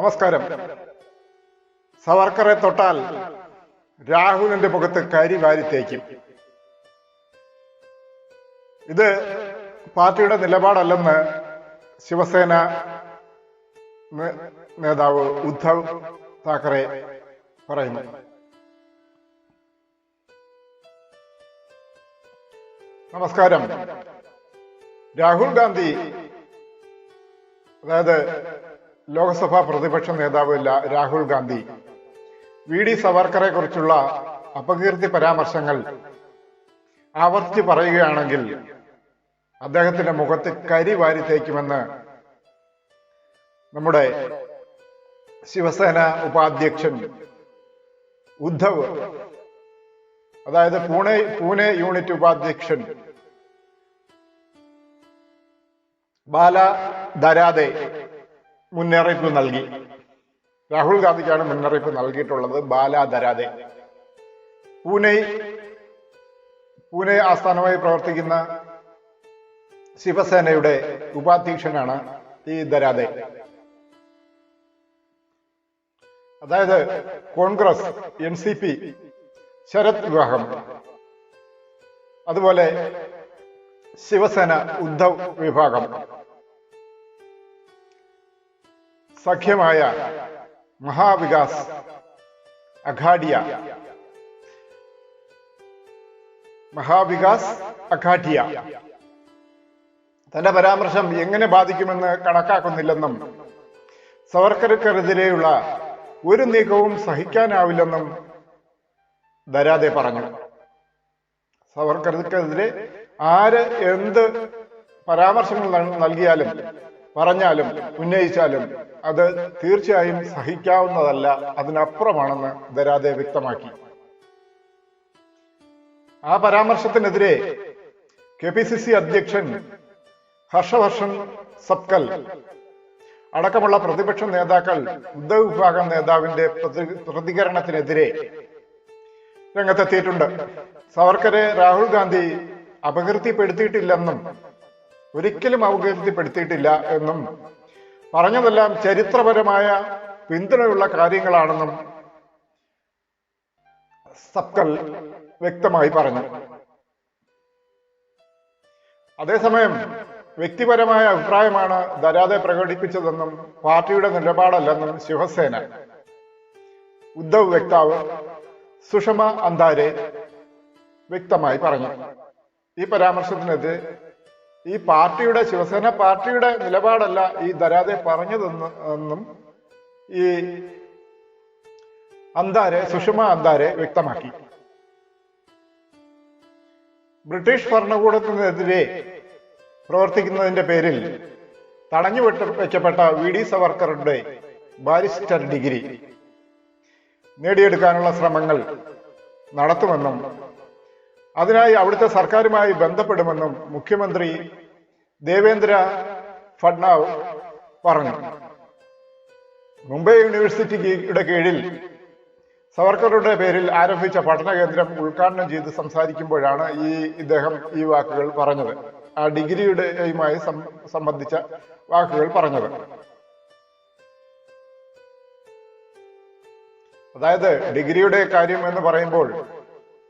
നമസ്കാരം. സവർക്കറെ തൊട്ടാൽ രാഹുലിന്റെ മുഖത്ത് കരി വാരി തേക്കും. ഇത് പാർട്ടിയുടെ നിലപാടല്ലെന്ന് ശിവസേന നേതാവ് ഉദ്ധവ് താക്കറെ പറയുന്നു. നമസ്കാരം. രാഹുൽ ഗാന്ധി അതായത് ലോക്സഭാ പ്രതിപക്ഷ നേതാവ് രാഹുൽ ഗാന്ധി. വി ഡി സവർക്കറെ കുറിച്ചുള്ള അപകീർത്തി പരാമർശങ്ങൾ ആവർത്തിച്ച് പറയുകയാണെങ്കിൽ അദ്ദേഹത്തിന്റെ മുഖത്ത് കരി വാരി തേക്കുമെന്ന് നമ്മുടെ ശിവസേന ഉപാധ്യക്ഷൻ ഉദ്ധവ് അതായത് പൂനെ പൂനെ യൂണിറ്റ് ഉപാധ്യക്ഷൻ ബാല ദരാതെ മുന്നറിയിപ്പ് നൽകി. രാഹുൽ ഗാന്ധിക്കാണ് മുന്നറിയിപ്പ് നൽകിയിട്ടുള്ളത്. ബാലാധരാതെ പൂനെ പൂനെ ആസ്ഥാനമായി പ്രവർത്തിക്കുന്ന ശിവസേനയുടെ ഉപാധ്യക്ഷനാണ് ഈ ദരാതെ അതായത് Congress N C P Sharad വിവാഹം. അതുപോലെ ശിവസേന ഉദ്ധവ് വിഭാഗം. സഖ്യമായ മഹാവികാസ് അഘാഡിയ മഹാവികാസ് അഘാഡിയ തന്റെ പരാമർശം എങ്ങനെ ബാധിക്കുമെന്ന് കണക്കാക്കുന്നില്ലെന്നും സവർക്കർക്കെതിരെയുള്ള ഒരു നീക്കവും സഹിക്കാനാവില്ലെന്നും ദരാതെ പറഞ്ഞു. സവർക്കർക്കെതിരെ ആര് എന്ത് പരാമർശങ്ങൾ നൽ- നൽകിയാലും പറഞ്ഞാലും ഉന്നയിച്ചാലും അത് തീർച്ചയായും സഹിക്കാവുന്നതല്ല അതിനപ്പുറമാണെന്ന് ദരാതെ വ്യക്തമാക്കി. ആ പരാമർശത്തിനെതിരെ കെ പി സി സി അധ്യക്ഷൻ ഹർഷവർഷൻ സബ്കൽ അടക്കമുള്ള പ്രതിപക്ഷ നേതാക്കൾ ഉദ്ധവ് വിഭാഗം നേതാവിന്റെ പ്രതി- പ്രതികരണത്തിനെതിരെ രംഗത്തെത്തിയിട്ടുണ്ട്. സവർക്കരെ രാഹുൽ ഗാന്ധി അപകീർത്തിപ്പെടുത്തിയിട്ടില്ലെന്നും ഒരിക്കലും അവകീർത്തിപ്പെടുത്തിയിട്ടില്ല എന്നും പറഞ്ഞതെല്ലാം ചരിത്രപരമായ പിന്തുണയുള്ള കാര്യങ്ങളാണെന്നും സബ്കൽ വ്യക്തമായി പറഞ്ഞു. അതേസമയം വ്യക്തിപരമായ അഭിപ്രായമാണ് ദരാതെ പ്രകടിപ്പിച്ചതെന്നും പാർട്ടിയുടെ നിലപാടല്ലെന്നും ശിവസേന. ഉദ്ധവ് വക്താവ് സുഷമ അന്താരെ വ്യക്തമായി പറഞ്ഞു. ഈ പരാമർശത്തിനെതിരെ ഈ പാർട്ടിയുടെ ശിവസേന പാർട്ടിയുടെ നിലപാടല്ല ഈ ദരാതെ പറഞ്ഞതെന്ന് എന്നും ഈ അന്താരെ സുഷമ അന്താരെ വ്യക്തമാക്കി. ബ്രിട്ടീഷ് ഭരണകൂടത്തിനെതിരെ പ്രവർത്തിക്കുന്നതിന്റെ പേരിൽ തടഞ്ഞു വെക്കപ്പെട്ട വി ഡി സവർക്കറുടെ ബാരിസ്റ്റർ ഡിഗ്രി നേടിയെടുക്കാനുള്ള ശ്രമങ്ങൾ നടത്തുമെന്നും അതിനായി അവിടുത്തെ സർക്കാരുമായി ബന്ധപ്പെടുമെന്നും മുഖ്യമന്ത്രി ദേവേന്ദ്ര ഫഡ്നാവ് പറഞ്ഞു. മുംബൈ യൂണിവേഴ്സിറ്റിയുടെ കീഴിൽ സവർക്കറുടെ പേരിൽ ആരംഭിച്ച പഠന കേന്ദ്രം ഉദ്ഘാടനം ചെയ്ത് സംസാരിക്കുമ്പോഴാണ് ഈ ഇദ്ദേഹം ഈ വാക്കുകൾ പറഞ്ഞത്. ആ ഡിഗ്രിയുടെയുമായി സംബന്ധിച്ച വാക്കുകൾ പറഞ്ഞത്. അതായത് ഡിഗ്രിയുടെ കാര്യം എന്ന് പറയുമ്പോൾ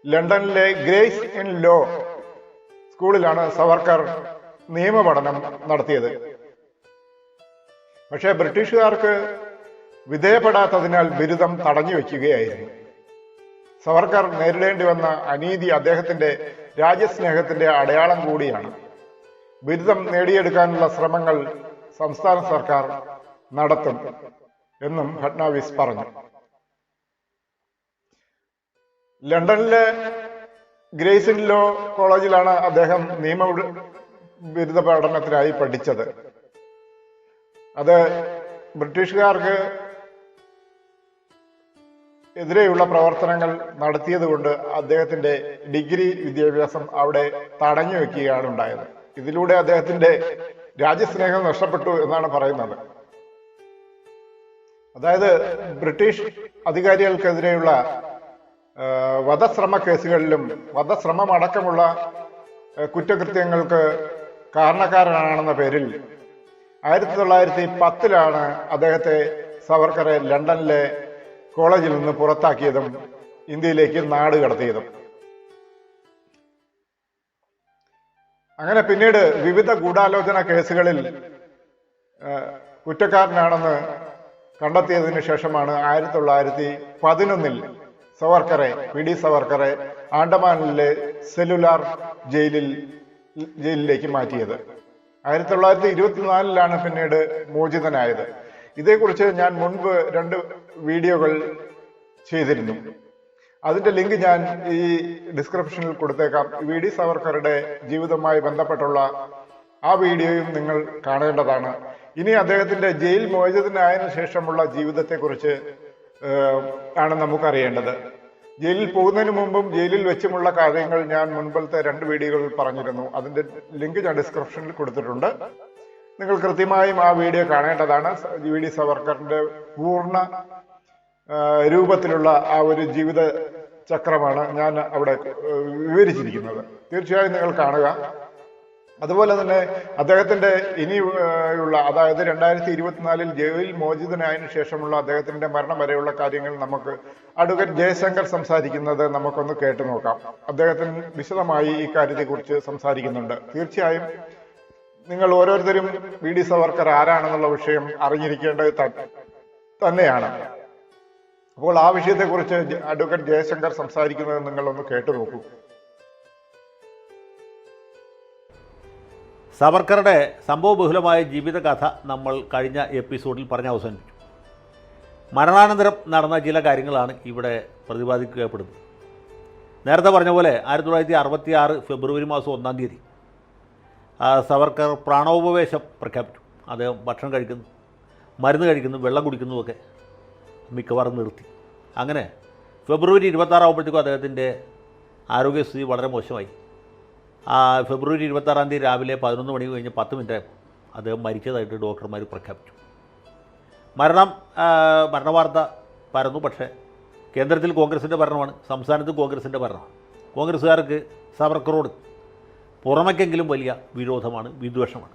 ലണ്ടനിലെ ഗ്രേസ് ഇൻ ലോ സ്കൂളിലാണ് സവർക്കർ നിയമപഠനം നടത്തിയത്. പക്ഷേ ബ്രിട്ടീഷുകാർക്ക് വിധേയപ്പെടാത്തതിനാൽ ബിരുദം തടഞ്ഞു വെക്കുകയായിരുന്നു സവർക്കർ നേരിടേണ്ടി വന്ന അനീതി അദ്ദേഹത്തിന്റെ രാജ്യസ്നേഹത്തിന്റെ അടയാളം കൂടിയാണ്. ബിരുദം നേടിയെടുക്കാനുള്ള ശ്രമങ്ങൾ സംസ്ഥാന സർക്കാർ നടത്തും എന്നും ഫട്നാവിസ് പറഞ്ഞു. ലണ്ടനിലെ ഗ്രേസൻ ലോ കോളേജിലാണ് അദ്ദേഹം നിയമ ബിരുദ പഠനത്തിനായി പഠിച്ചത്. അത് ബ്രിട്ടീഷുകാർക്ക് എതിരെയുള്ള പ്രവർത്തനങ്ങൾ നടത്തിയതുകൊണ്ട് അദ്ദേഹത്തിന്റെ ഡിഗ്രി വിദ്യാഭ്യാസം അവിടെ തടഞ്ഞു വെക്കുകയാണ് ഉണ്ടായത്. ഇതിലൂടെ അദ്ദേഹത്തിന്റെ രാജ്യസ്നേഹം നഷ്ടപ്പെട്ടു എന്നാണ് പറയുന്നത്. അതായത് ബ്രിട്ടീഷ് അധികാരികൾക്കെതിരെയുള്ള വധശ്രമ കേസുകളിലും വധശ്രമം അടക്കമുള്ള കുറ്റകൃത്യങ്ങൾക്ക് കാരണക്കാരനാണെന്ന പേരിൽ ആയിരത്തി തൊള്ളായിരത്തി പത്തിലാണ് അദ്ദേഹത്തെ സവർക്കറെ ലണ്ടനിലെ കോളേജിൽ നിന്ന് പുറത്താക്കിയതും ഇന്ത്യയിലേക്ക് നാട് കടത്തിയതും. അങ്ങനെ പിന്നീട് വിവിധ ഗൂഢാലോചന കേസുകളിൽ കുറ്റക്കാരനാണെന്ന് കണ്ടെത്തിയതിനു ശേഷമാണ് ആയിരത്തി തൊള്ളായിരത്തി പതിനൊന്നിൽ സവർക്കറെ പി ഡി സവർക്കറെ ആൻഡമാനിലെ സെല്ലുലാർ ജയിലിൽ ജയിലിലേക്ക് മാറ്റിയത്. ആയിരത്തി തൊള്ളായിരത്തി ഇരുപത്തിനാലിലാണ് പിന്നീട് മോചിതനായത്. ഇതേക്കുറിച്ച് ഞാൻ മുൻപ് രണ്ട് വീഡിയോകൾ ചെയ്തിരുന്നു. അതിന്റെ ലിങ്ക് ഞാൻ ഈ ഡിസ്ക്രിപ്ഷനിൽ കൊടുത്തേക്കാം. വി ഡി സവർക്കറുടെ ജീവിതവുമായി ബന്ധപ്പെട്ടുള്ള ആ വീഡിയോയും നിങ്ങൾ കാണേണ്ടതാണ്. ഇനി അദ്ദേഹത്തിന്റെ ജയിൽ മോചിതനായതിനു ശേഷമുള്ള ജീവിതത്തെക്കുറിച്ച് ആണ് നമുക്കറിയേണ്ടത്. ജയിലിൽ പോകുന്നതിന് മുമ്പും ജയിലിൽ വെച്ചുമുള്ള കാര്യങ്ങൾ ഞാൻ മുൻപത്തെ രണ്ട് വീഡിയോകളിൽ പറഞ്ഞിരുന്നു. അതിന്റെ ലിങ്ക് ഞാൻ ഡിസ്ക്രിപ്ഷനിൽ കൊടുത്തിട്ടുണ്ട്. നിങ്ങൾ കൃത്യമായും ആ വീഡിയോ കാണേണ്ടതാണ്. വി ഡി സവർക്കറിന്റെ പൂർണ രൂപത്തിലുള്ള ആ ഒരു ജീവിത ചക്രമാണ് ഞാൻ അവിടെ വിവരിച്ചിരിക്കുന്നത്. തീർച്ചയായും നിങ്ങൾ കാണുക. അതുപോലെ തന്നെ അദ്ദേഹത്തിന്റെ ഇനിയുള്ള അതായത് രണ്ടായിരത്തി ഇരുപത്തിനാലിൽ ജയിൽ മോചിതനായതിനു ശേഷമുള്ള അദ്ദേഹത്തിന്റെ മരണം വരെയുള്ള കാര്യങ്ങൾ നമുക്ക് അഡ്വക്കേറ്റ് ജയശങ്കർ സംസാരിക്കുന്നത് നമുക്കൊന്ന് കേട്ടു നോക്കാം. അദ്ദേഹത്തിന് വിശദമായി ഈ കാര്യത്തെക്കുറിച്ച് സംസാരിക്കുന്നുണ്ട്. തീർച്ചയായും നിങ്ങൾ ഓരോരുത്തരും വി ഡി സവർക്കർ ആരാണെന്നുള്ള വിഷയം അറിഞ്ഞിരിക്കേണ്ടത് തന്നെയാണ്. അപ്പോൾ ആ വിഷയത്തെക്കുറിച്ച് അഡ്വക്കേറ്റ് ജയശങ്കർ സംസാരിക്കുന്നത് നിങ്ങളൊന്ന് കേട്ടു നോക്കൂ. സവർക്കറുടെ സംഭവബഹുലമായ ജീവിതകഥ നമ്മൾ കഴിഞ്ഞ എപ്പിസോഡിൽ പറഞ്ഞ് അവസാനിപ്പിച്ചു. മരണാനന്തരം നടന്ന ചില കാര്യങ്ങളാണ് ഇവിടെ പ്രതിപാദിക്കപ്പെടുന്നത്. നേരത്തെ പറഞ്ഞ പോലെ ആയിരത്തി തൊള്ളായിരത്തി അറുപത്തി ആറ് ഫെബ്രുവരി മാസം ഒന്നാം തീയതി സവർക്കർ പ്രാണോപവേശം പ്രഖ്യാപിച്ചു. അദ്ദേഹം ഭക്ഷണം കഴിക്കുന്നു മരുന്ന് കഴിക്കുന്നു വെള്ളം കുടിക്കുന്നുമൊക്കെ മിക്കവാറും നിർത്തി. അങ്ങനെ ഫെബ്രുവരി ഇരുപത്താറാവുമ്പോഴത്തേക്കും അദ്ദേഹത്തിന്റെ ആരോഗ്യസ്ഥിതി വളരെ മോശമായി. ഫെബ്രുവരി ഇരുപത്താറാം തീയതി രാവിലെ പതിനൊന്ന് മണി കഴിഞ്ഞ് പത്ത് മിനിറ്റ് അദ്ദേഹം മരിച്ചതായിട്ട് ഡോക്ടർമാർ പ്രഖ്യാപിച്ചു. മരണം മരണവാർത്ത പരന്നു പക്ഷേ കേന്ദ്രത്തിൽ കോൺഗ്രസിന്റെ ഭരണമാണ് സംസ്ഥാനത്ത് കോൺഗ്രസിന്റെ ഭരണമാണ്. കോൺഗ്രസ്സുകാർക്ക് സവർക്കറോട് പുറമേക്കെങ്കിലും വലിയ വിരോധമാണ് വിദ്വേഷമാണ്.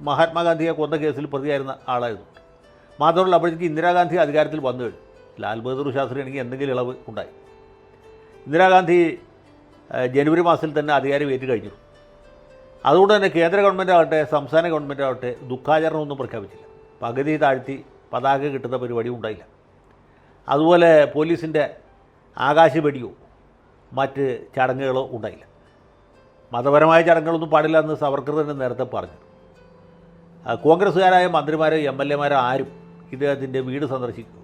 മഹാത്മാഗാന്ധിയെ കൊന്ന കേസിൽ പ്രതിയായിരുന്ന ആളായിരുന്നു. മാത്രമല്ല അപ്പോഴേക്ക് ഇന്ദിരാഗാന്ധി അധികാരത്തിൽ വന്നു കഴിഞ്ഞു. ലാൽ ബഹദൂർ ശാസ്ത്രി എനിക്ക് എന്തെങ്കിലും ഇളവ് ഉണ്ടായി. ഇന്ദിരാഗാന്ധി ജനുവരി മാസത്തിൽ തന്നെ അധികാരം ഏറ്റു കഴിഞ്ഞു അതുകൊണ്ട് തന്നെ കേന്ദ്ര ഗവൺമെന്റ് ആവട്ടെ സംസ്ഥാന ഗവൺമെന്റ് ആവട്ടെ ദുഃഖാചരണമൊന്നും പ്രഖ്യാപിച്ചില്ല. പകുതി താഴ്ത്തി പതാക കിട്ടുന്ന പരിപാടി ഉണ്ടായില്ല. അതുപോലെ പോലീസിന്റെ ആകാശവെടിയോ മറ്റ് ചടങ്ങുകളോ ഉണ്ടായില്ല. മതപരമായ ചടങ്ങുകളൊന്നും പാടില്ല എന്ന് സവർക്കർ തന്നെ നേരത്തെ പറഞ്ഞു. കോൺഗ്രസ്സുകാരായ മന്ത്രിമാരോ എം എൽ എമാരോ ആരും ഇദ്ദേഹത്തിന്റെ വീട് സന്ദർശിക്കുകയോ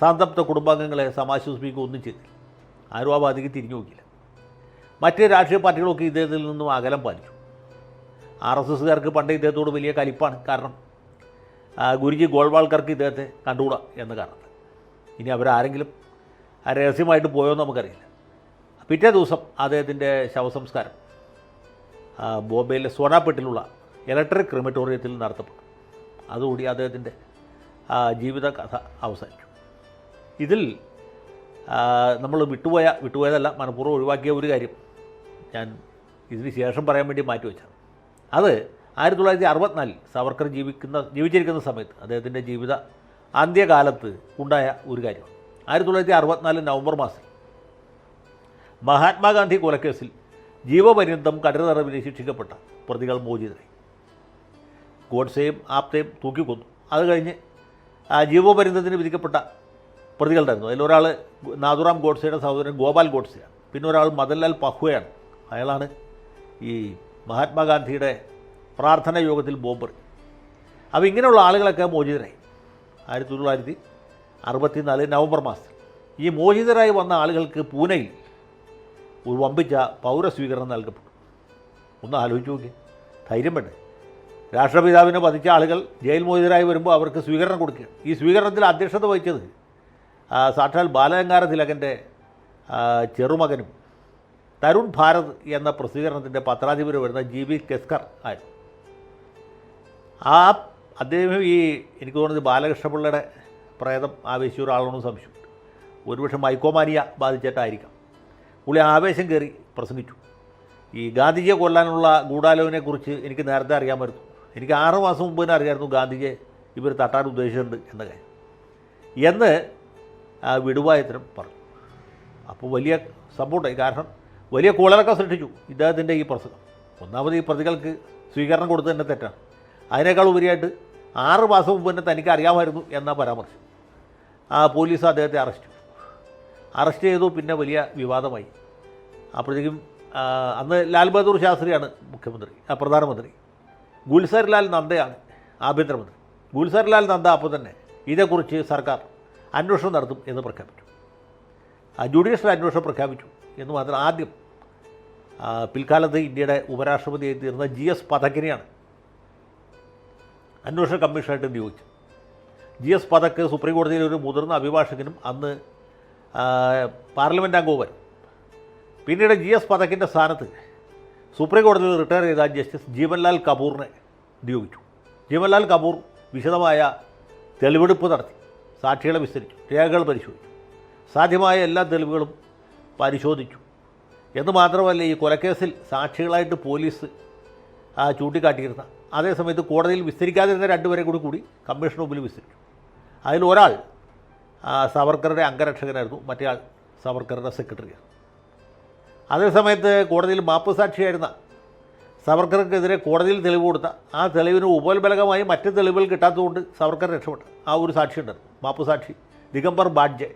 സംതപ്ത കുടുംബാംഗങ്ങളെ സമാശ്വസിപ്പിക്കുകയോ ഒന്നും ചെയ്തില്ല. ആരും ആ ബാധിക്ക് തിരിഞ്ഞു നോക്കിയില്ല. മറ്റ് രാഷ്ട്രീയ പാർട്ടികളൊക്കെ ഇദ്ദേഹത്തിൽ നിന്നും അകലം പാലിച്ചു. ആർ എസ് എസ്സുകാർക്ക് പണ്ട് ഇദ്ദേഹത്തോട് വലിയ കലിപ്പാണ് കാരണം ഗുരുജി ഗോൾവാൾക്കർക്ക് ഇദ്ദേഹത്തെ കണ്ടുകൂടാ എന്ന കാരണം. ഇനി അവരാരെങ്കിലും രഹസ്യമായിട്ട് പോയോ എന്ന് നമുക്കറിയില്ല. പിറ്റേ ദിവസം അദ്ദേഹത്തിന്റെ ശവസംസ്കാരം ബോംബെയിലെ സോനാപ്പെട്ടിലുള്ള ഇലക്ട്രിക് ക്രിമറ്റോറിയത്തിൽ നടത്തപ്പെട്ടു. അതുകൂടി അദ്ദേഹത്തിന്റെ ജീവിത കഥ അവസാനിച്ചു. ഇതിൽ നമ്മൾ വിട്ടുപോയ വിട്ടുപോയതല്ല മനഃപൂർവം ഒഴിവാക്കിയ ഒരു കാര്യം ഞാൻ ഇതിന് ശേഷം പറയാൻ വേണ്ടി മാറ്റിവെച്ചാണ് അത് ആയിരത്തി തൊള്ളായിരത്തി അറുപത്തിനാലിൽ സവർക്കർ ജീവിക്കുന്ന ജീവിച്ചിരിക്കുന്ന സമയത്ത് അദ്ദേഹത്തിന്റെ ജീവിത അന്ത്യകാലത്ത് ഉണ്ടായ ഒരു കാര്യമാണ്. ആയിരത്തി തൊള്ളായിരത്തി അറുപത്തിനാല് നവംബർ മാസത്തിൽ മഹാത്മാഗാന്ധി കൊലക്കേസിൽ ജീവപര്യന്തം കഠിന തടവിന് ശിക്ഷിക്കപ്പെട്ട പ്രതികൾ മോചിതരായി. ഗോഡ്സെയും ആപ്തയും തൂക്കിക്കൊന്നു. അത് കഴിഞ്ഞ് ആ ജീവപര്യന്തത്തിന് വിധിക്കപ്പെട്ട പ്രതികളുണ്ടായിരുന്നു. അതിലൊരാൾ നാഥുറാം ഗോഡ്സെയുടെ സഹോദരൻ ഗോപാൽ ഗോഡ്സെയാണ്. പിന്നെ ഒരാൾ മദൻലാൽ പഹ്വയാണ്. അയാളാണ് ഈ മഹാത്മാഗാന്ധിയുടെ പ്രാർത്ഥനാ യോഗത്തിൽ ബോംബർ അപ്പോൾ ഇങ്ങനെയുള്ള ആളുകളൊക്കെ മോചിതരായി. ആയിരത്തി തൊള്ളായിരത്തി അറുപത്തിനാല് നവംബർ മാസത്തിൽ ഈ മോചിതരായി വന്ന ആളുകൾക്ക് പൂനെയിൽ ഒരു വമ്പിച്ച പൗരസ്വീകരണം നൽകപ്പെട്ടു. ഒന്ന് ആലോചിച്ച് നോക്കി ധൈര്യം വേണ്ടേ? രാഷ്ട്രപിതാവിനെ വധിച്ച ആളുകൾ ജയിൽ മോചിതരായി വരുമ്പോൾ അവർക്ക് സ്വീകരണം കൊടുക്കുകയാണ്. ഈ സ്വീകരണത്തിൽ അധ്യക്ഷത വഹിച്ചത് സാക്ഷാൽ ബാലഗംഗാര തിലകന്റെ ചെറുമകനും തരുൺ ഭാരത് എന്ന പ്രസിദ്ധീകരണത്തിന്റെ പത്രാധിപര് വരുന്ന ജി ബി കെസ്കർ ആയിരുന്നു. ആ അദ്ദേഹം ഈ എനിക്ക് തോന്നുന്നത് ബാലകൃഷ്ണപിള്ളയുടെ പ്രേതം ആവേശിച്ച ഒരാളാണെന്ന് സംശയമുണ്ട്. ഒരുപക്ഷെ മൈക്കോമാനിയ ബാധിച്ചിട്ടായിരിക്കാം. പുള്ളി ആവേശം കയറി പ്രസംഗിച്ചു. ഈ ഗാന്ധിജിയെ കൊല്ലാനുള്ള ഗൂഢാലോചനയെക്കുറിച്ച് എനിക്ക് നേരത്തെ അറിയാമായിരുന്നു എനിക്ക് ആറ് മാസം മുമ്പ് തന്നെ അറിയാമായിരുന്നു ഗാന്ധിജിയെ ഇവർ തട്ടാൻ ഉദ്ദേശിച്ചിട്ടുണ്ട് എന്ന കാര്യം. എന്ന് വിടുവായത്തിനും പറഞ്ഞു. അപ്പോൾ വലിയ സപ്പോർട്ടായി. കാരണം വലിയ കൂളറൊക്കെ സൃഷ്ടിച്ചു. ഇദ്ദേഹത്തിന്റെ ഈ പ്രസംഗം. ഒന്നാമത് ഈ പ്രതികൾക്ക് സ്വീകരണം കൊടുത്തത് തന്നെ തെറ്റാണ്. അതിനേക്കാൾ ഉപരിയായിട്ട് ആറ് മാസം മുമ്പ് തന്നെ തനിക്ക് അറിയാമായിരുന്നു എന്ന പരാമർശം. ആ പോലീസ് അദ്ദേഹത്തെ അറസ്റ്റ് അറസ്റ്റ് ചെയ്തു പിന്നെ വലിയ വിവാദമായി. അപ്പോഴത്തേക്കും അന്ന് ലാൽ ബഹദൂർ ശാസ്ത്രിയാണ് മുഖ്യമന്ത്രി പ്രധാനമന്ത്രി. ഗുൽസർലാൽ നന്ദയാണ് ആഭ്യന്തരമന്ത്രി. ഗുൽസർലാൽ നന്ദ അപ്പോൾ തന്നെ ഇതേക്കുറിച്ച് സർക്കാർ അന്വേഷണം നടത്തും എന്ന് പ്രഖ്യാപിച്ചു. ജുഡീഷ്യൽ അന്വേഷണം പ്രഖ്യാപിച്ചു. എന്ന് മാത്രം ആദ്യം പിൽക്കാലത്ത് ഇന്ത്യയുടെ ഉപരാഷ്ട്രപതിയായി തീർന്ന ജി എസ് പഥക്കിനെയാണ് അന്വേഷണ കമ്മീഷനായിട്ട് നിയോഗിച്ചത്. ജി എസ് പഥക്ക് സുപ്രീം കോടതിയിലെ ഒരു മുതിർന്ന അഭിഭാഷകനും അന്ന് പാർലമെന്റ് പാർലമെന്റ് അംഗവുമായിരുന്നു പിന്നീട് ജി എസ് പഥക്കിന്റെ സ്ഥാനത്ത് സുപ്രീം കോടതിയിൽ റിട്ടയർ ചെയ്ത ജസ്റ്റിസ് ജീവൻലാൽ കപൂറിനെ നിയോഗിച്ചു. ജീവൻലാൽ കപൂർ വിശദമായ തെളിവെടുപ്പ് നടത്തി. സാക്ഷികളെ വിസ്തരിച്ചു. രേഖകൾ പരിശോധിച്ചു. സാധ്യമായ എല്ലാ തെളിവുകളും പരിശോധിച്ചു. എന്ന് മാത്രമല്ല ഈ കൊലക്കേസിൽ സാക്ഷികളായിട്ട് പോലീസ് ചൂണ്ടിക്കാട്ടിയിരുന്ന. അതേസമയത്ത് കോടതിയിൽ വിസ്തരിക്കാതിരുന്ന രണ്ടുപേരെ കൂടി കൂടി കമ്മീഷൻ മുമ്പിൽ വിസ്തരിച്ചു. അതിൽ ഒരാൾ സവർക്കറുടെ അംഗരക്ഷകനായിരുന്നു. മറ്റേയാൾ സവർക്കറുടെ സെക്രട്ടറിയാണ്. അതേസമയത്ത് കോടതിയിൽ മാപ്പ് സാക്ഷിയായിരുന്ന സവർക്കർക്കെതിരെ കോടതിയിൽ തെളിവ് കൊടുത്ത ആ തെളിവിന് ഉപോത്ബലകമായി മറ്റ് തെളിവുകൾ കിട്ടാത്തതുകൊണ്ട് സവർക്കർ രക്ഷപ്പെട്ടു. ആ ഒരു സാക്ഷി ഉണ്ടായിരുന്നു മാപ്പ് സാക്ഷി ദിഗംബർ ബാഡ്ജെ.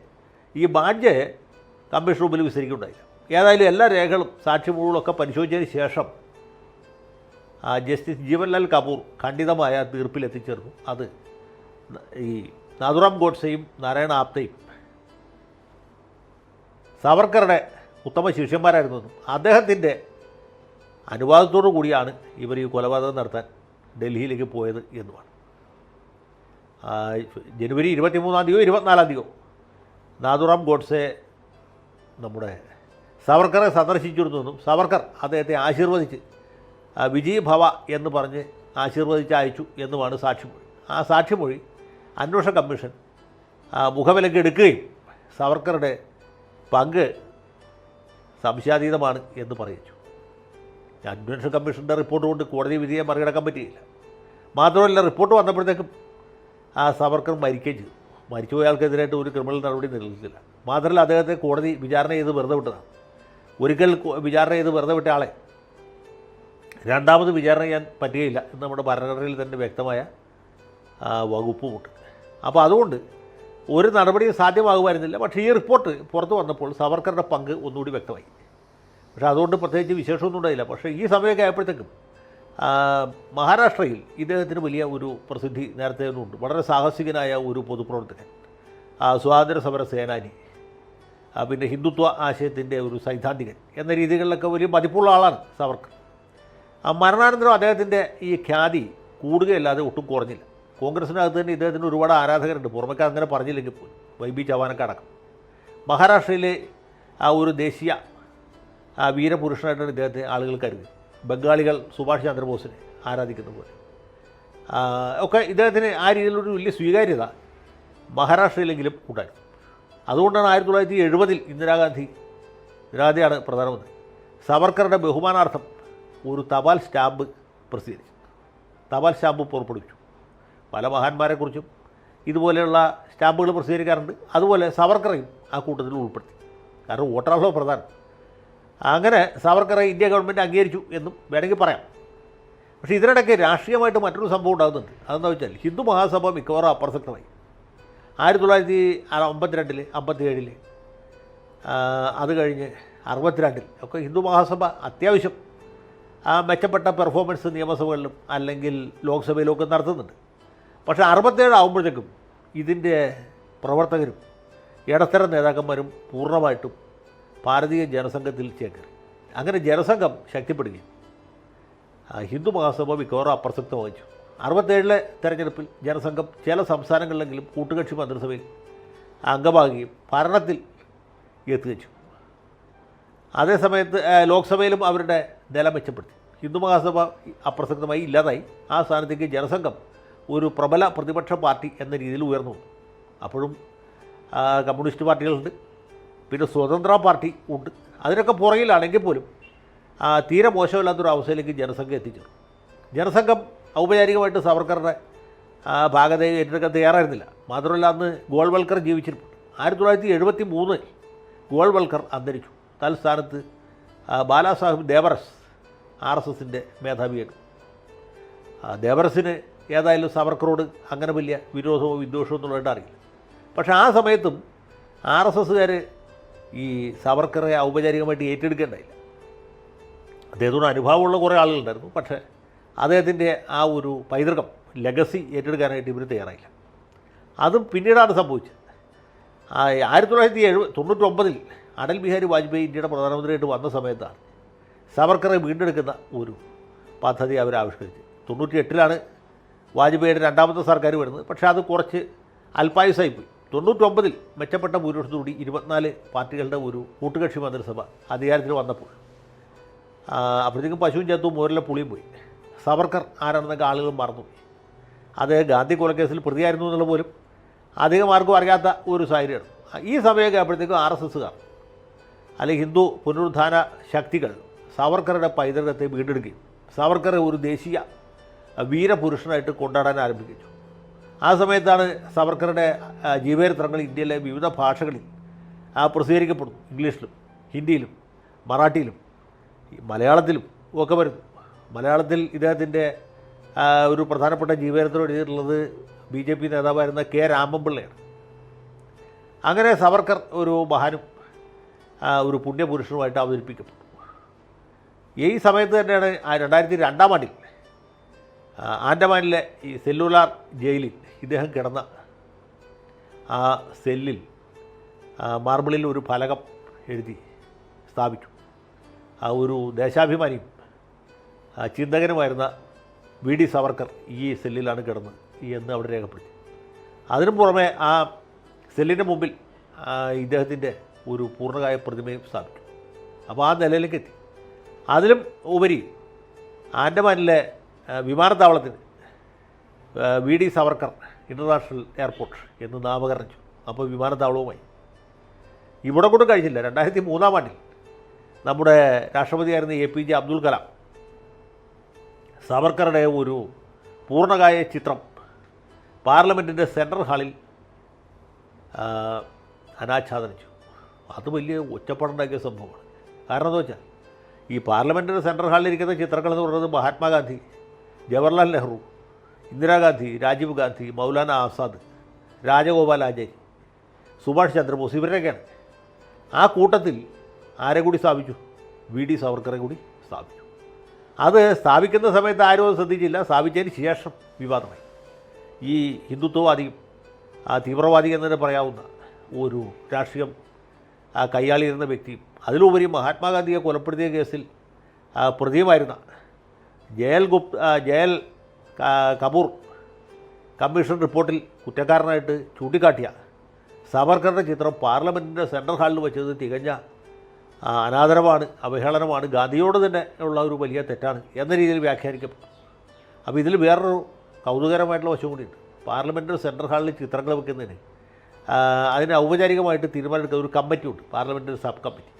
ഈ ബാഡ്ജെ കമ്മീഷൻ മുമ്പിൽ വിസ്തരിക്കുണ്ടായില്ല ഏതായാലും എല്ലാ രേഖകളും സാക്ഷി മുഴുവനൊക്കെ പരിശോധിച്ചതിന് ശേഷം ജസ്റ്റിസ് ജീവൻലാൽ കപൂർ ഖണ്ഡിതമായ തീർപ്പിൽ എത്തിച്ചേർന്നു അത് ഈ നാഥുറാം ഗോഡ്സെയും നാരായണ ആപ്തയും. സവർക്കറുടെ ഉത്തമ ശിഷ്യന്മാരായിരുന്നു അദ്ദേഹത്തിന്റെ അനുവാദത്തോടു കൂടിയാണ് ഇവർ ഈ കൊലപാതകം നടത്താൻ ഡൽഹിയിലേക്ക് പോയത് എന്നുമാണ്. ജനുവരി ജനുവരി ഇരുപത്തിമൂന്നാം തീയതിയോ ഇരുപത്തിനാലാം തീയതിയോ നാഥുറാം ഗോഡ്സെ നമ്മുടെ സവർക്കറെ സന്ദർശിച്ചിരുന്നെന്നും സവർക്കർ അദ്ദേഹത്തെ ആശീർവദിച്ച് വിജയഭവ വിജയ് ഭവ എന്ന് പറഞ്ഞ് ആശീർവദിച്ച് അയച്ചു എന്നുമാണ് സാക്ഷിമൊഴി. ആ സാക്ഷിമൊഴി അന്വേഷണ കമ്മീഷൻ മുഖവിലക്ക് എടുക്കുകയും സവർക്കറുടെ പങ്ക് സംശയാതീതമാണ് എന്ന് പറയിച്ചു. അന്വേഷണ കമ്മീഷന്റെ റിപ്പോർട്ട് കൊണ്ട് കോടതി വിധിയെ മറികടക്കാൻ പറ്റിയില്ല. മാത്രമല്ല റിപ്പോർട്ട് വന്നപ്പോഴത്തേക്കും ആ സവർക്കർ മരിക്കുകയും ചെയ്തു. മരിച്ചുപോയ ആൾക്കെതിരായിട്ട് ഒരു ക്രിമിനൽ നടപടി നിലനിൽക്കില്ല. മാത്രമല്ല അദ്ദേഹത്തെ കോടതി വിചാരണ ചെയ്ത് വെറുതെ വിട്ടതാണ്. ഒരിക്കൽ വിചാരണ ചെയ്ത് വെറുതെ വിട്ട ആളെ രണ്ടാമത് വിചാരണ ചെയ്യാൻ പറ്റുകയില്ല എന്ന് നമ്മുടെ ഭരണഘടനയിൽ തന്നെ വ്യക്തമായ വകുപ്പുമുണ്ട്. അപ്പോൾ അതുകൊണ്ട് ഒരു നടപടിയും സാധ്യമാകുമായിരുന്നില്ല. പക്ഷേ ഈ റിപ്പോർട്ട് പുറത്തു വന്നപ്പോൾ സവർക്കറുടെ പങ്ക് ഒന്നുകൂടി വ്യക്തമായി. പക്ഷേ അതുകൊണ്ട് പ്രത്യേകിച്ച് വിശേഷമൊന്നും ഉണ്ടായില്ല. പക്ഷേ ഈ സമയമൊക്കെ ആയപ്പോഴത്തേക്കും മഹാരാഷ്ട്രയിൽ ഇദ്ദേഹത്തിന് വലിയ ഒരു പ്രസിദ്ധി നേരത്തെ ഉണ്ട്. വളരെ സാഹസികനായ ഒരു പൊതുപ്രവർത്തകൻ. സ്വാതന്ത്ര്യ സമര സേനാനി. പിന്നെ ഹിന്ദുത്വ ആശയത്തിന്റെ ഒരു സൈദ്ധാന്തികൻ എന്ന രീതികളിലൊക്കെ വലിയ മതിപ്പുള്ള ആളാണ് സവർക്കർ മരണാനന്തരം അദ്ദേഹത്തിന്റെ ഈ ഖ്യാതി കൂടുകയല്ലാതെ ഒട്ടും കുറഞ്ഞില്ല. കോൺഗ്രസിനകത്ത് തന്നെ ഇദ്ദേഹത്തിന് ഒരുപാട് ആരാധകരുണ്ട്. പുറമേക്കാർ അങ്ങനെ പറഞ്ഞില്ലെങ്കിൽ പോലും. വൈ ബി ചവാനൊക്കെ അടക്കം. മഹാരാഷ്ട്രയിലെ ആ ഒരു ദേശീയ വീരപുരുഷനായിട്ടാണ് ഇദ്ദേഹത്തെ ആളുകൾ കരുതി ബംഗാളികൾ സുഭാഷ് ചന്ദ്രബോസിനെ ആരാധിക്കുന്ന പോലെ. ഒക്കെ ഇദ്ദേഹത്തിന് ആ രീതിയിലൊരു വലിയ സ്വീകാര്യത മഹാരാഷ്ട്രയിലെങ്കിലും ഉണ്ടായിരുന്നു. അതുകൊണ്ടാണ് ആയിരത്തി തൊള്ളായിരത്തി എഴുപതിൽ ഇന്ദിരാഗാന്ധി ഇന്ദിരാഗാന്ധിയാണ് പ്രധാനമന്ത്രി. സവർക്കറുടെ ബഹുമാനാർത്ഥം ഒരു തപാൽ സ്റ്റാമ്പ് പ്രസിദ്ധീകരിച്ചു. തപാൽ സ്റ്റാമ്പ് പുറപ്പെടുവിച്ചു. പല മഹാന്മാരെക്കുറിച്ചും ഇതുപോലെയുള്ള സ്റ്റാമ്പുകൾ പ്രസിദ്ധീകരിക്കാറുണ്ട്. അതുപോലെ സവർക്കറയും ആ കൂട്ടത്തിൽ ഉൾപ്പെടുത്തി. കാരണം വോട്ടാണല്ലോ പ്രധാനം. അങ്ങനെ സാവർക്കറെ ഇന്ത്യ ഗവൺമെന്റ് അംഗീകരിച്ചു എന്നും വേണമെങ്കിൽ പറയാം. പക്ഷേ ഇതിനിടയ്ക്ക് രാഷ്ട്രീയമായിട്ട് മറ്റൊരു സംഭവം ഉണ്ടാകുന്നുണ്ട്. അതെന്താ വെച്ചാൽ ഹിന്ദു മഹാസഭ മിക്കവാറും അപ്രസക്തമായി. ആയിരത്തി തൊള്ളായിരത്തി അമ്പത്തിരണ്ടിൽ അമ്പത്തിയേഴിൽ അത് കഴിഞ്ഞ് അറുപത്തിരണ്ടിൽ ഒക്കെ ഹിന്ദു മഹാസഭ അത്യാവശ്യം മെച്ചപ്പെട്ട പെർഫോമൻസ് നിയമസഭകളിലും അല്ലെങ്കിൽ ലോക്സഭയിലും ഒക്കെ നടത്തുന്നുണ്ട്. പക്ഷേ അറുപത്തേഴ് ആകുമ്പോഴത്തേക്കും ഇതിന്റെ പ്രവർത്തകരും ഇടത്തരം നേതാക്കന്മാരും പൂർണമായിട്ടും ഭാരതീയ ജനസംഘത്തിൽ ചേക്കേറി. അങ്ങനെ ജനസംഘം ശക്തിപ്പെടുകയും ഹിന്ദു മഹാസഭ മിക്കവാറും അപ്രസക്തം വഹിച്ചു. അറുപത്തേഴിലെ തെരഞ്ഞെടുപ്പിൽ ജനസംഘം ചില സംസ്ഥാനങ്ങളിലെങ്കിലും കൂട്ടുകക്ഷി മന്ത്രിസഭയിൽ അംഗമാകുകയും ഭരണത്തിൽ എത്തിച്ചു അതേസമയത്ത് ലോക്സഭയിലും അവരുടെ നില മെച്ചപ്പെടുത്തി. ഹിന്ദു മഹാസഭ അപ്രസക്തമായി ഇല്ലാതായി. ആ സ്ഥാനത്തേക്ക് ജനസംഘം ഒരു പ്രബല പ്രതിപക്ഷ പാർട്ടി എന്ന രീതിയിൽ ഉയർന്നു അപ്പോഴും കമ്മ്യൂണിസ്റ്റ് പാർട്ടികളുണ്ട്. പിന്നെ സ്വതന്ത്ര പാർട്ടി ഉണ്ട്. അതിനൊക്കെ പുറകിലാണെങ്കിൽ പോലും തീരെ മോശമില്ലാത്തൊരു അവസ്ഥയിലേക്ക് ജനസംഘം എത്തിച്ചേർന്നു ജനസംഘം ഔപചാരികമായിട്ട് സവർക്കറുടെ ഭാഗത്തെ ഏറ്റെടുക്കാൻ തയ്യാറായിരുന്നില്ല. മാത്രമല്ല അന്ന് ഗോൾവൽക്കർ ജീവിച്ചിരുന്നു. ആയിരത്തി തൊള്ളായിരത്തി എഴുപത്തി മൂന്ന് ഗോൾവൽക്കർ അന്തരിച്ചു. തൽസ്ഥാനത്ത് ബാലാസാഹിബ് ദേവറസ് ആർ എസ് എസിന്റെ മേധാവിയായിരുന്നു. ദേവറസിന് ഏതായാലും സവർക്കറോട് അങ്ങനെ വലിയ വിരോധമോ വിദ്വേഷമോ എന്നുള്ളതായിട്ട് അറിയില്ല പക്ഷേ ആ സമയത്തും ആർ എസ് എസ്സുകാർ ഈ സവർക്കറെ ഔപചാരികമായിട്ട് ഏറ്റെടുക്കേണ്ടായില്ല. അദ്ദേഹത്തോട് അനുഭവമുള്ള കുറേ ആളുകളുണ്ടായിരുന്നു. പക്ഷേ അദ്ദേഹത്തിന്റെ ആ ഒരു പൈതൃകം ലെഗസി ഏറ്റെടുക്കാനായിട്ട് ഇവർ തയ്യാറായില്ല. അതും പിന്നീടാണ് സംഭവിച്ചത്. ആയിരത്തി തൊള്ളായിരത്തി എഴുപത് തൊണ്ണൂറ്റൊമ്പതിൽ അടൽ ബിഹാരി വാജ്പേയി ഇന്ത്യയുടെ പ്രധാനമന്ത്രിയായിട്ട് വന്ന സമയത്താണ് സവർക്കറെ വീണ്ടെടുക്കുന്ന ഒരു പദ്ധതി അവർ ആവിഷ്കരിച്ച് തൊണ്ണൂറ്റി എട്ടിലാണ് വാജ്പേയിയുടെ രണ്ടാമത്തെ സർക്കാർ വരുന്നത്. പക്ഷേ അത് കുറച്ച് അല്പായുസായിപ്പോയി. തൊണ്ണൂറ്റൊമ്പതിൽ മെച്ചപ്പെട്ട ഭൂരിപക്ഷത്തോടുകൂടി ഇരുപത്തിനാല് പാർട്ടികളുടെ ഒരു കൂട്ടുകക്ഷി മന്ത്രിസഭ അധികാരത്തിൽ വന്നപ്പോൾ. അപ്പോഴത്തേക്കും പശുവും ചേത്തും മോരിലെ പുളിയും പോയി. സവർക്കർ ആരാണെന്നൊക്കെ ആളുകൾ മറന്നുപോയി അത് ഗാന്ധി കൊലക്കേസിൽ പ്രതിയായിരുന്നു എന്നുള്ള പോലും അധികം ആർക്കും അറിയാത്ത ഒരു സാഹചര്യമാണ്. ഈ സമയമൊക്കെ ആയപ്പോഴത്തേക്കും ആർ എസ് എസ്സുകാർ അല്ലെങ്കിൽ ഹിന്ദു പുനരുദ്ധാന ശക്തികൾ സാവർക്കറുടെ പൈതൃകത്തെ വീണ്ടെടുക്കുകയും സാവർക്കറെ ഒരു ദേശീയ വീരപുരുഷനായിട്ട് കൊണ്ടാടാൻ ആരംഭിച്ചു ആ സമയത്താണ് സവർക്കറുടെ ജീവചരിത്രങ്ങൾ ഇന്ത്യയിലെ വിവിധ ഭാഷകളിൽ പ്രസിദ്ധീകരിക്കപ്പെടുന്നു. ഇംഗ്ലീഷിലും ഹിന്ദിയിലും മറാഠിയിലും മലയാളത്തിലും ഒക്കെ വരുന്നു. മലയാളത്തിൽ ഇദ്ദേഹത്തിന്റെ ഒരു പ്രധാനപ്പെട്ട ജീവചരിത്രം എഴുതിയിട്ടുള്ളത് ബി ജെ പി നേതാവായിരുന്ന കെ രാമൻപിള്ളയാണ്. അങ്ങനെ സവർക്കർ ഒരു മഹാനും ഒരു പുണ്യപുരുഷനുമായിട്ട് അവതരിപ്പിക്കപ്പെട്ടു ഈ സമയത്ത് തന്നെയാണ് രണ്ടായിരത്തി രണ്ടാം ആണ്ടിൽ ആൻഡമാനിലെ ഈ സെല്ലുലാർ ജയിലിൽ ഇദ്ദേഹം കിടന്ന ആ സെല്ലിൽ മാർബിളിൽ ഒരു ഫലകം എഴുതി സ്ഥാപിച്ചു. ആ ഒരു ദേശാഭിമാനിയും ചിന്തകനുമായിരുന്ന വി ഡി സവർക്കർ ഈ സെല്ലിലാണ് കിടന്നത് എന്ന് അവിടെ രേഖപ്പെടുത്തി. അതിനു പുറമെ ആ സെല്ലിന്റെ മുമ്പിൽ ഇദ്ദേഹത്തിന്റെ ഒരു പൂർണകായ പ്രതിമയും സ്ഥാപിച്ചു. അപ്പോൾ ആ നിലയിലേക്ക് എത്തി. അതിലും ഉപരി ആൻഡമാനിലെ വിമാനത്താവളത്തിന് V D Savarkar international airport എന്ന് നാമകരണം അപ്പോൾ വിമാനത്താവളവുമായി. ഇവിടെ കൊണ്ട് കഴിഞ്ഞില്ല. രണ്ടായിരത്തി മൂന്നാം ആണ്ടിൽ നമ്മുടെ രാഷ്ട്രപതിയായിരുന്ന A P J Abdul Kalam സവർക്കറുടെ ഒരു പൂർണകായ ചിത്രം പാർലമെന്റിന്റെ സെൻട്രൽ ഹാളിൽ അനാച്ഛാദനം ചെയ്തു അത് വലിയ ഒറ്റപ്പാടുണ്ടാക്കിയ സംഭവമാണ്. കാരണം എന്താ വെച്ചാൽ ഈ പാർലമെന്റിന്റെ സെൻട്രൽ ഹാളിൽ ഇരിക്കുന്ന ചിത്രങ്ങൾ എന്ന് പറയുന്നത് മഹാത്മാഗാന്ധി ജവഹർലാൽ നെഹ്റു ഇന്ദിരാഗാന്ധി രാജീവ് ഗാന്ധി മൗലാന ആസാദ് രാജഗോപാലാചാരി സുഭാഷ് ചന്ദ്രബോസ് ഇവരുടെയൊക്കെയാണ് ആ കൂട്ടത്തിൽ ആരെ കൂടി സ്ഥാപിച്ചു? വി ഡി സവർക്കറെ കൂടി സ്ഥാപിച്ചു. അത് സ്ഥാപിക്കുന്ന സമയത്ത് ആരും അത് ശ്രദ്ധിച്ചില്ല. സ്ഥാപിച്ചതിന് ശേഷം വിവാദമായി. ഈ ഹിന്ദുത്വവാദിയും ആ തീവ്രവാദി എന്നതിന് പറയാവുന്ന ഒരു രാഷ്ട്രീയം ആ കൈയാളിയിരുന്ന വ്യക്തിയും അതിലുപരി മഹാത്മാഗാന്ധിയെ കൊലപ്പെടുത്തിയ കേസിൽ പ്രതിയുമായിരുന്ന ജയൽ ഗുപ്ത ജയൽ കപൂർ കമ്മീഷൻ റിപ്പോർട്ടിൽ കുറ്റക്കാരനായിട്ട് ചൂണ്ടിക്കാട്ടിയ സവർക്കറുടെ ചിത്രം പാർലമെന്റിന്റെ സെൻട്രൽ ഹാളിൽ വെച്ചത് തികഞ്ഞ അനാദരവാണ് അവഹേളനമാണ്. ഗാന്ധിയോട് തന്നെ ഉള്ള ഒരു വലിയ തെറ്റാണ് എന്ന രീതിയിൽ വ്യാഖ്യാനിക്കപ്പെട്ടു. അപ്പോൾ ഇതിൽ വേറൊരു കൗതുകരമായിട്ടുള്ള വശം കൂടിയുണ്ട്. പാർലമെന്റ് സെൻട്രൽ ഹാളിൽ ചിത്രങ്ങൾ വെക്കുന്നതിന് അതിന് ഔപചാരികമായിട്ട് തീരുമാനമെടുക്കുന്ന ഒരു കമ്മിറ്റിയുണ്ട് പാർലമെന്റ് സബ് കമ്മിറ്റി.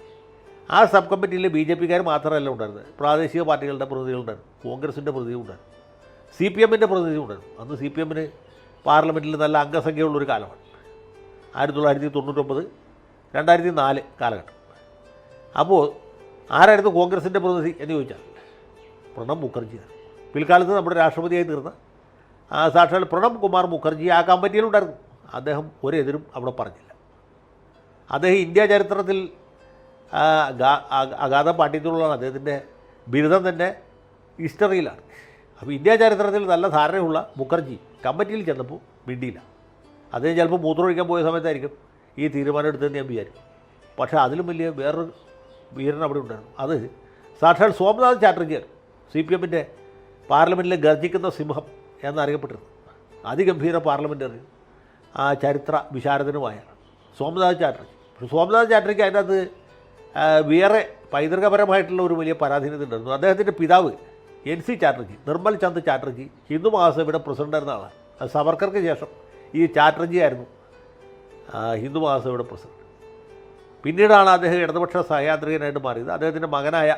ആ സബ് കമ്മിറ്റിയിൽ ബി ജെ പിക്കാർ മാത്രമല്ല ഉണ്ടായിരുന്നത്. പ്രാദേശിക പാർട്ടികളുടെ പ്രതിനിധികളുണ്ടായിരുന്നു കോൺഗ്രസിന്റെ പ്രതിനിധി ഉണ്ടായിരുന്നു സി പി എമ്മിന്റെ പ്രതിനിധി ഉണ്ടായിരുന്നു അന്ന് സി പി എമ്മിന് പാർലമെന്റിൽ നല്ല അംഗസംഖ്യയുള്ളൊരു കാലമാണ്. ആയിരത്തി തൊള്ളായിരത്തി തൊണ്ണൂറ്റൊമ്പത് രണ്ടായിരത്തി നാല് കാലഘട്ടം. അപ്പോൾ ആരായിരുന്നു കോൺഗ്രസിന്റെ പ്രതിനിധി എന്ന് ചോദിച്ചാൽ പ്രണബ് മുഖർജിയാണ്. പിൽക്കാലത്ത് നമ്മുടെ രാഷ്ട്രപതിയായി തീർന്ന സാക്ഷാൽ പ്രണബ് കുമാർ മുഖർജി ആ കമ്മിറ്റിയിലുണ്ടായിരുന്നു അദ്ദേഹം ഒരെതിരും അവിടെ പറഞ്ഞില്ല. അദ്ദേഹം ഇന്ത്യ ചരിത്രത്തിൽ അഗാധ പാണ്ഡിത്യമുള്ളതാണ് അദ്ദേഹത്തിന്റെ ബിരുദം തന്നെ ഹിസ്റ്ററിയിലാണ്. അപ്പോൾ ഇന്ത്യ ചരിത്രത്തിൽ നല്ല ധാരണയുള്ള മുഖർജി കമ്മിറ്റിയിൽ ചെന്നപ്പോൾ മിണ്ടിയില്ല. അദ്ദേഹം ചിലപ്പോൾ മൂത്രമൊഴിക്കാൻ പോയ സമയത്തായിരിക്കും ഈ തീരുമാനം എടുത്തതെന്ന് ഞാൻ വിചാരിക്കും. പക്ഷേ അതിലും വലിയ വേറൊരു വീരൻ അവിടെ ഉണ്ടായിരുന്നു. അത് സാക്ഷാൽ സോമനാഥ് ചാറ്റർജിയാണ്. സി പി എമ്മിന്റെ പാർലമെന്റിലെ ഗർജിക്കുന്ന സിംഹം എന്നറിയപ്പെട്ടിരുന്നു. അതിഗംഭീര പാർലമെന്ററി ആ ചരിത്ര വിശാരദനുമായ സോമനാഥ് ചാറ്റർജി. പക്ഷേ സോമനാഥ് ചാറ്റർജിക്ക് അതിനകത്ത് വേറെ പൈതൃകപരമായിട്ടുള്ള ഒരു വലിയ പരാധീനത ഉണ്ടായിരുന്നു. അദ്ദേഹത്തിന്റെ പിതാവ് എൻ സി ചാറ്റർജി നിർമ്മൽ ചന്ദ് ചാറ്റർജി ഹിന്ദു മഹാസഭയുടെ പ്രസിഡന്റായിരുന്ന ആളാണ് അത് സവർക്കർക്ക് ശേഷം. ഈ ചാറ്റർജി ആയിരുന്നു ഹിന്ദു മഹാസഭയുടെ പ്രസിഡന്റ്. പിന്നീടാണ് അദ്ദേഹം ഇടതുപക്ഷ സഹയാത്രികനായിട്ട് മാറിയത്. അദ്ദേഹത്തിന്റെ മകനായ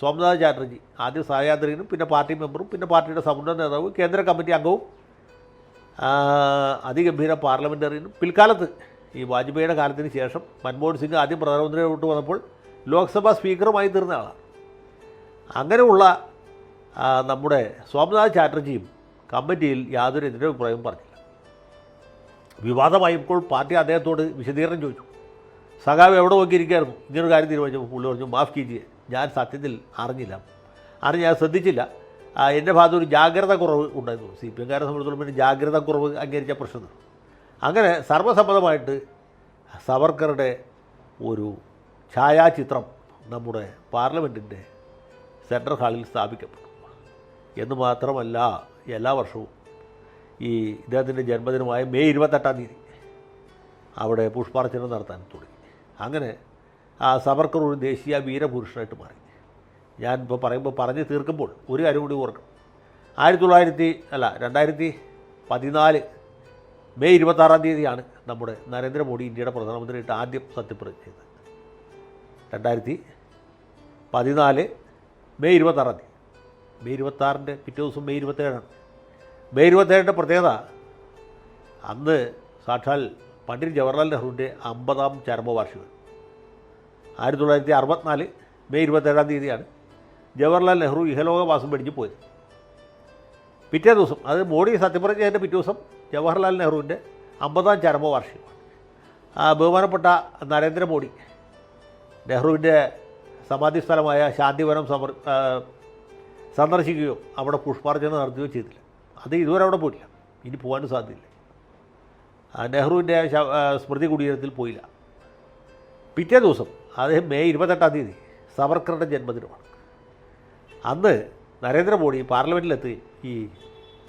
സോമനാഥ് ചാറ്റർജി ആദ്യം സഹയാത്രികനും പിന്നെ പാർട്ടി മെമ്പറും പിന്നെ പാർട്ടിയുടെ സമുന്നത നേതാവും കേന്ദ്ര കമ്മിറ്റി അംഗവും അതിഗംഭീര പാർലമെന്ററിയനും പിൽക്കാലത്ത് ഈ വാജ്പേയിയുടെ കാലത്തിന് ശേഷം മൻമോഹൻ സിംഗ് ആദ്യം പ്രധാനമന്ത്രിയോട്ട് വന്നപ്പോൾ ലോക്സഭാ സ്പീക്കറുമായി തീർന്ന ആളാണ് അങ്ങനെയുള്ള നമ്മുടെ സോമനാഥ് ചാറ്റർജിയും കമ്മിറ്റിയിൽ യാതൊരു എതിരഭിപ്രായവും പറഞ്ഞില്ല. വിവാദമായപ്പോൾ പാർട്ടി അദ്ദേഹത്തോട് വിശദീകരണം ചോദിച്ചു. സഖാവ് എവിടെ നോക്കിയിരിക്കുകയായിരുന്നു? ഇങ്ങനൊരു കാര്യം തീരുമാനിച്ചപ്പോൾ പുള്ളി പറഞ്ഞു മാഫ് കീജിയെ ഞാൻ സത്യത്തിൽ അറിഞ്ഞില്ല. അറിഞ്ഞ് ഞാൻ ശ്രദ്ധിച്ചില്ല. എന്റെ ഭാഗത്ത് ഒരു ജാഗ്രത കുറവ് ഉണ്ടായിരുന്നു. സി പി എംകാരെ സംബന്ധിച്ചിടത്തോളം പിന്നെ ജാഗ്രത കുറവ് അംഗീകരിച്ച പ്രശ്നം അങ്ങനെ സർവസമ്മതമായിട്ട് സവർക്കറുടെ ഒരു ഛായാചിത്രം നമ്മുടെ പാർലമെന്റിന്റെ സെൻട്രൽ ഹാളിൽ സ്ഥാപിക്കപ്പെട്ടു. എന്ന് മാത്രമല്ല എല്ലാ വർഷവും ഈ ഇദ്ദേഹത്തിന്റെ ജന്മദിനമായ മെയ് ഇരുപത്തെട്ടാം തീയതി അവിടെ പുഷ്പാർച്ചന നടത്താൻ തുടങ്ങി. അങ്ങനെ ആ സവർക്കർ ഒരു ദേശീയ വീരപുരുഷനായിട്ട് മാറി. ഞാൻ ഇപ്പോൾ പറയുമ്പോൾ പറഞ്ഞ് തീർക്കുമ്പോൾ ഒരു കാര്യം കൂടി ഓർക്കണം. ആയിരത്തി തൊള്ളായിരത്തി അല്ല രണ്ടായിരത്തി പതിനാല് മെയ് ഇരുപത്താറാം തീയതിയാണ് നമ്മുടെ നരേന്ദ്രമോദി ഇന്ത്യയുടെ പ്രധാനമന്ത്രിയായിട്ട് ആദ്യം സത്യപ്രതിജ്ഞ ചെയ്തത്. രണ്ടായിരത്തി പതിനാല് മെയ് ഇരുപത്താറാം തീയതി. മെയ് ഇരുപത്താറിന്റെ പിറ്റേ ദിവസം മെയ് ഇരുപത്തേഴാണ്. മെയ് ഇരുപത്തേഴിന്റെ പ്രത്യേകത അന്ന് സാക്ഷാൽ പണ്ഡിറ്റ് ജവഹർലാൽ നെഹ്റുവിന്റെ അമ്പതാം ചരമവാർഷികം. ആയിരത്തി തൊള്ളായിരത്തി അറുപത്തിനാല് മെയ് ഇരുപത്തേഴാം തീയതിയാണ് ജവഹർലാൽ നെഹ്റു ഇഹലോകവാസം പഠിച്ച് പോയത്. പിറ്റേ ദിവസം അത് മോഡി സത്യപ്രതിജ്ഞ ചെയ്തതിന്റെ പിറ്റേ ദിവസം ജവഹർലാൽ നെഹ്റുവിന്റെ അമ്പതാം ചരമവാർഷികം ബഹുമാനപ്പെട്ട നരേന്ദ്രമോദി നെഹ്റുവിന്റെ സമാധി സ്ഥലമായ ശാന്തിവനം സമർ സന്ദർശിക്കുകയോ അവിടെ പുഷ്പാർച്ചന നടത്തുകയോ ചെയ്തില്ല. അത് ഇതുവരെ അവിടെ പോയില്ല ഇനി പോകാനും സാധ്യതയില്ല. നെഹ്റുവിന്റെ സ്മൃതി കുടീരത്തിൽ പോയില്ല. പിറ്റേ ദിവസം അദ്ദേഹം മെയ് ഇരുപത്തെട്ടാം തീയതി സവർക്കറുടെ ജന്മദിനമാണ്. അന്ന് നരേന്ദ്രമോദി പാർലമെന്റിലെത്തി ഈ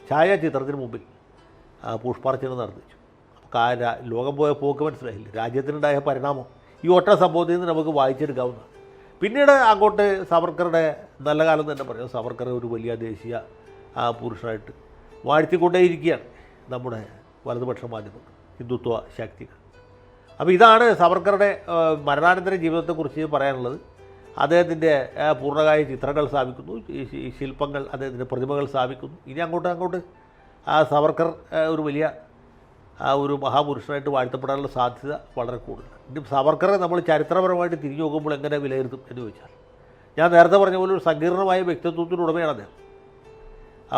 ഛായാചിത്രത്തിന് മുമ്പിൽ പുഷ്പാർച്ചന നടത്തിച്ചു. അപ്പോൾ ലോകം പോയ പോക്ക് മനസ്സിലായില്ല? രാജ്യത്തിനുണ്ടായ പരിണാമം. ഈ ഒറ്റ സംഭവത്തിൽ നിന്ന് നമുക്ക് വായിച്ചെടുക്കാവുന്നതാണ്. പിന്നീട് അങ്ങോട്ട് സവർക്കറുടെ നല്ല കാലം തന്നെ പറയാം. സവർക്കർ ഒരു വലിയ ദേശീയ പുരുഷനായിട്ട് വാഴ്ത്തിക്കൊണ്ടേയിരിക്കുകയാണ് നമ്മുടെ വലതുപക്ഷ മാധ്യമങ്ങൾ ഹിന്ദുത്വ ശക്തികൾ. അപ്പോൾ ഇതാണ് സവർക്കറുടെ മരണാനന്തര ജീവിതത്തെക്കുറിച്ച് പറയാനുള്ളത്. അദ്ദേഹത്തിന്റെ പൂർണകായ ചിത്രങ്ങൾ സ്ഥാപിക്കുന്നു. ശില്പങ്ങൾ അദ്ദേഹത്തിന്റെ പ്രതിമകൾ സ്ഥാപിക്കുന്നു. ഇനി അങ്ങോട്ട് അങ്ങോട്ട് ആ സവർക്കർ ഒരു വലിയ ഒരു മഹാപുരുഷനായിട്ട് വാഴ്ത്തപ്പെടാനുള്ള സാധ്യത വളരെ കൂടുതലാണ്. ഇനി സവർക്കറെ നമ്മൾ ചരിത്രപരമായിട്ട് തിരിഞ്ഞു നോക്കുമ്പോൾ എങ്ങനെ വിലയിരുത്തും എന്ന് ചോദിച്ചാൽ ഞാൻ നേരത്തെ പറഞ്ഞ പോലെ ഒരു സങ്കീർണമായ വ്യക്തിത്വത്തിനുടമയാണ് അദ്ദേഹം.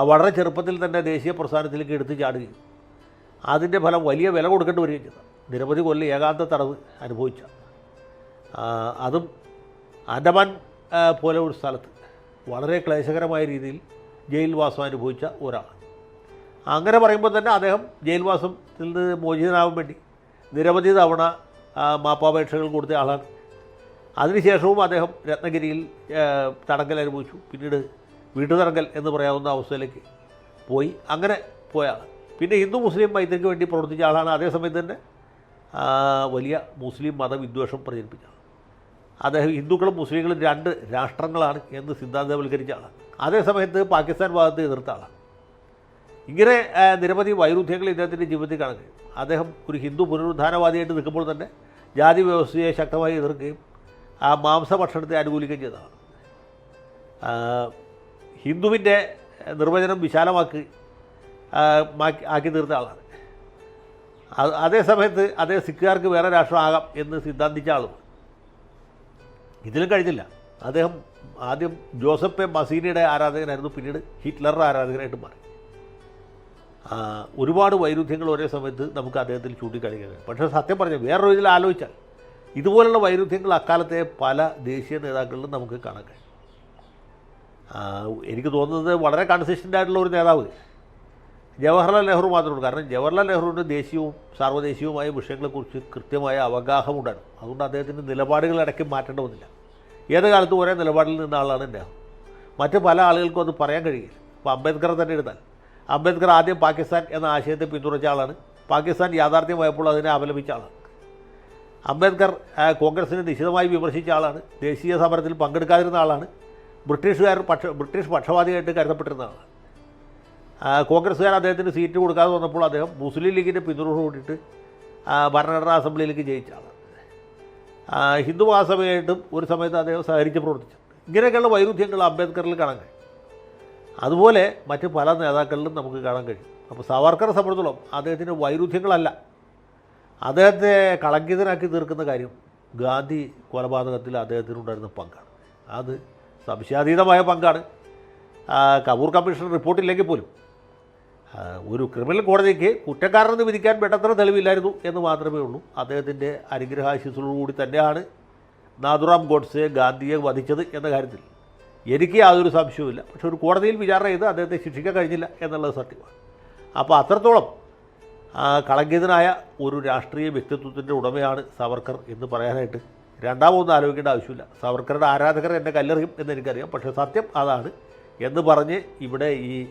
വളരെ ചെറുപ്പത്തിൽ തന്നെ ദേശീയ പ്രസ്ഥാനത്തിലേക്ക് എടുത്തു ചാടുകയും അതിന്റെ ഫലം വലിയ വില കൊടുക്കേണ്ടി വരികയും ചെയ്തു. നിരവധി കൊല്ലം ഏകാന്ത തടവ് അനുഭവിച്ച. അതും ആൻഡമാൻ പോലെ ഒരു സ്ഥലത്ത് വളരെ ക്ലേശകരമായ രീതിയിൽ ജയിൽവാസം അനുഭവിച്ച ഒരാൾ. അങ്ങനെ പറയുമ്പോൾ തന്നെ അദ്ദേഹം ജയിൽവാസത്തിൽ നിന്ന് മോചിതനാവാൻ വേണ്ടി നിരവധി തവണ മാപ്പാപേക്ഷകൾ കൊടുത്ത ആളാണ്. അതിനുശേഷവും അദ്ദേഹം രത്നഗിരിയിൽ തടങ്കൽ അനുഭവിച്ചു. പിന്നീട് വീട്ടുതടങ്കൽ എന്ന് പറയാവുന്ന അവസ്ഥയിലേക്ക് പോയി. അങ്ങനെ പോയ ആൾ പിന്നെ ഹിന്ദു മുസ്ലിം മൈത്രിക്ക് വേണ്ടി പ്രവർത്തിച്ച ആളാണ് അതേസമയത്ത് തന്നെ വലിയ മുസ്ലിം മതവിദ്വേഷം പ്രചരിപ്പിച്ച ആൾ അദ്ദേഹം ഹിന്ദുക്കളും മുസ്ലിങ്ങളും രണ്ട് രാഷ്ട്രങ്ങളാണ് എന്ന് സിദ്ധാന്തവൽക്കരിച്ച ആളാണ്. അതേസമയത്ത് പാകിസ്ഥാൻ ഭാഗത്ത് എതിർത്ത ആളാണ്. ഇങ്ങനെ നിരവധി വൈരുദ്ധ്യങ്ങൾ ഇദ്ദേഹത്തിന്റെ ജീവിതത്തിൽ കാണുകയും അദ്ദേഹം ഒരു ഹിന്ദു പുനരുദ്ധാനവാദിയായിട്ട് നിൽക്കുമ്പോൾ തന്നെ ജാതി വ്യവസ്ഥയെ ശക്തമായി എതിർക്കുകയും ആ മാംസഭക്ഷണത്തെ അനുകൂലിക്കുകയും ചെയ്തതാണ്. ഹിന്ദുവിന്റെ നിർവചനം വിശാലമാക്കി മാക്കി ആക്കി തീർത്ത ആളാണ്. അത് സമയത്ത് അതേ സിഖുകാർക്ക് വേറെ രാഷ്ട്രമാകാം എന്ന് സിദ്ധാന്തിച്ച ആളും. ഇതിലും കഴിഞ്ഞില്ല. അദ്ദേഹം ആദ്യം ജോസഫ് എ മസീനിയുടെ ആരാധകനായിരുന്നു പിന്നീട് ഹിറ്റ്ലറുടെ ആരാധകനായിട്ട് മാറി. ഒരുപാട് വൈരുദ്ധ്യങ്ങൾ ഒരേ സമയത്ത് നമുക്ക് അദ്ദേഹത്തിൽ ചൂണ്ടിക്കാണിക്കാൻ പക്ഷേ സത്യം പറഞ്ഞാൽ വേറൊരു ഇതിൽ ആലോചിച്ചാൽ ഇതുപോലുള്ള വൈരുദ്ധ്യങ്ങൾ അക്കാലത്തെ പല ദേശീയ നേതാക്കളിലും നമുക്ക് കാണാൻ കഴിയും. എനിക്ക് തോന്നുന്നത് വളരെ കൺസിസ്റ്റന്റ് ആയിട്ടുള്ള ഒരു നേതാവ് ജവഹർലാൽ നെഹ്റു മാത്രമുള്ളൂ കാരണം ജവഹർലാൽ നെഹ്റുവിന്റെ ദേശീയവും സാർവദേശീയവുമായ വിഷയങ്ങളെക്കുറിച്ച് കൃത്യമായ അവഗാഹമുണ്ടായിരുന്നു. അതുകൊണ്ട് അദ്ദേഹത്തിന്റെ നിലപാടുകൾ ഇടയ്ക്ക് മാറ്റേണ്ട വന്നില്ല. ഏത് കാലത്തും ഒരേ നിലപാടിൽ നിന്ന ആളാണ് നെഹ്റു. മറ്റ് പല ആളുകൾക്കും അത് പറയാൻ കഴിയില്ല. ഇപ്പോൾ അംബേദ്കറെ തന്നെ എടുത്താൽ. അംബേദ്കർ ആദ്യം പാകിസ്ഥാൻ എന്ന ആശയത്തെ പിന്തുണച്ച ആളാണ്. പാകിസ്ഥാൻ യാഥാർത്ഥ്യമായപ്പോൾ അതിനെ അപലപിച്ച ആളാണ്. അംബേദ്കർ കോൺഗ്രസിനെ നിശിതമായി വിമർശിച്ച ആളാണ്. ദേശീയ സമരത്തിൽ പങ്കെടുക്കാതിരുന്ന ആളാണ്. ബ്രിട്ടീഷുകാർ പക്ഷ ബ്രിട്ടീഷ് പക്ഷപാതിയായിട്ട് കരുതപ്പെട്ടിരുന്ന ആളാണ്. കോൺഗ്രസ്സുകാർ അദ്ദേഹത്തിന് സീറ്റ് കൊടുക്കാതെ വന്നപ്പോൾ അദ്ദേഹം മുസ്ലിം ലീഗിന്റെ പിന്തുണ കൂടിയിട്ട് ഭരണഘടനാ അസംബ്ലിയിലേക്ക് ജയിച്ച ആളാണ്. ഹിന്ദു മഹാസഭയായിട്ടും ഒരു സമയത്ത് അദ്ദേഹം സഹകരിച്ച് പ്രവർത്തിച്ചു. ഇങ്ങനെയൊക്കെയുള്ള വൈരുദ്ധ്യങ്ങൾ അംബേദ്കറിൽ കാണാൻ കഴിയും. അതുപോലെ മറ്റ് പല നേതാക്കളിലും നമുക്ക് കാണാൻ കഴിയും. അപ്പോൾ സവർക്കറെ സംബന്ധിച്ചോളം അദ്ദേഹത്തിന്റെ വൈരുദ്ധ്യങ്ങളല്ല. അദ്ദേഹത്തെ കളങ്കിതനാക്കി തീർക്കുന്ന കാര്യം ഗാന്ധി കൊലപാതകത്തിൽ അദ്ദേഹത്തിനുണ്ടായിരുന്ന പങ്കാണ്. അത് സംശയാതീതമായ പങ്കാണ്. കപൂർ കമ്മീഷൻ റിപ്പോർട്ടില്ലെങ്കിൽ പോലും ഒരു ക്രിമിനൽ കോടതിക്ക് കുറ്റക്കാരനെന്ന് വിധിക്കാൻ വേണ്ടത്ര തെളിവില്ലായിരുന്നു എന്ന് മാത്രമേ ഉള്ളൂ. അദ്ദേഹത്തിന്റെ അനുഗ്രഹാശിസുകളോടുകൂടി തന്നെയാണ് നാഥുറാം ഗോഡ്സെ ഗാന്ധിയെ വധിച്ചത് എന്ന കാര്യത്തിൽ എനിക്ക് യാതൊരു സംശയവുമില്ല. പക്ഷെ ഒരു കോടതിയിൽ വിചാരണ ചെയ്ത് അദ്ദേഹത്തെ ശിക്ഷിക്കാൻ കഴിഞ്ഞില്ല എന്നുള്ളത് സത്യമാണ്. അപ്പോൾ അത്രത്തോളം കളങ്കിതനായ ഒരു രാഷ്ട്രീയ വ്യക്തിത്വത്തിന്റെ ഉടമയാണ് സവർക്കർ എന്ന് പറയാനായിട്ട് രണ്ടാമതൊന്നും ആലോചിക്കേണ്ട ആവശ്യമില്ല. സവർക്കറുടെ ആരാധകർ എന്നെ കല്ലെറിയും എന്ന് എനിക്കറിയാം. പക്ഷേ സത്യം അതാണ് എന്ന് പറഞ്ഞ് ഇവിടെ ഈ